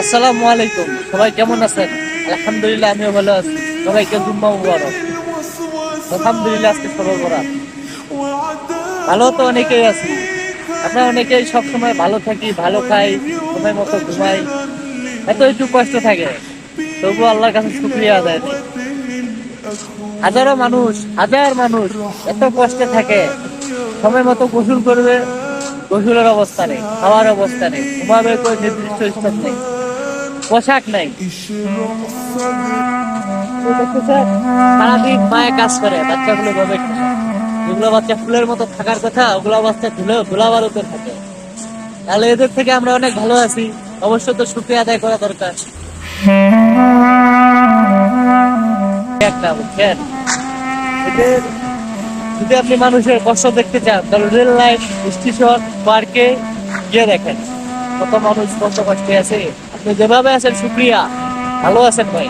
আসসালামু আলাইকুম। সবাই কেমন আছেন? আলহামদুলিল্লাহ, আমিও ভালো আছি। সবাইকে জুম্মা মুবারক। আলহামদুলিল্লাহ, আজকে ভালো তো অনেকেই আছি। আমরা অনেকেই সবসময় ভালো থাকি, ভালো খাই, সময় মতো ঘুমাই। এত একটু কষ্ট থাকে। তবু আল্লাহর কাছে শুক্রিয়া আদায় হাজারো মানুষ, হাজার মানুষ এত কষ্টে থাকে। সময় মতো গোসল করবে গোসলের অবস্থা নেই খাওয়ার অবস্থা নেই, ঘুমাবে কোনো নির্দিষ্ট স্থান নেই, পোশাক নেই। সারাদিন মায়ে কাজ করে, বাচ্চাগুলো ভাবে যেগুলো বাচ্চা ফুলের মতো থাকার কথা, ওগুলো বাচ্চা ধুলে, ধুলা বালুতে থাকে। তাহলে এদের থেকে আমরা অনেক ভালো আছি, অবশ্য তো শুক্রিয়া আদায় করা দরকার। একটা বুঝছেন? এদের যদি আপনি মানুষের কষ্ট দেখতে চান, তাহলে রেল লাইন, স্টেশন, পার্কে গিয়ে দেখেন। কত মানুষ কত কষ্টে আছে। আপনি যেভাবে আছেন, সুপ্রিয়া, ভালো আছেন ভাই।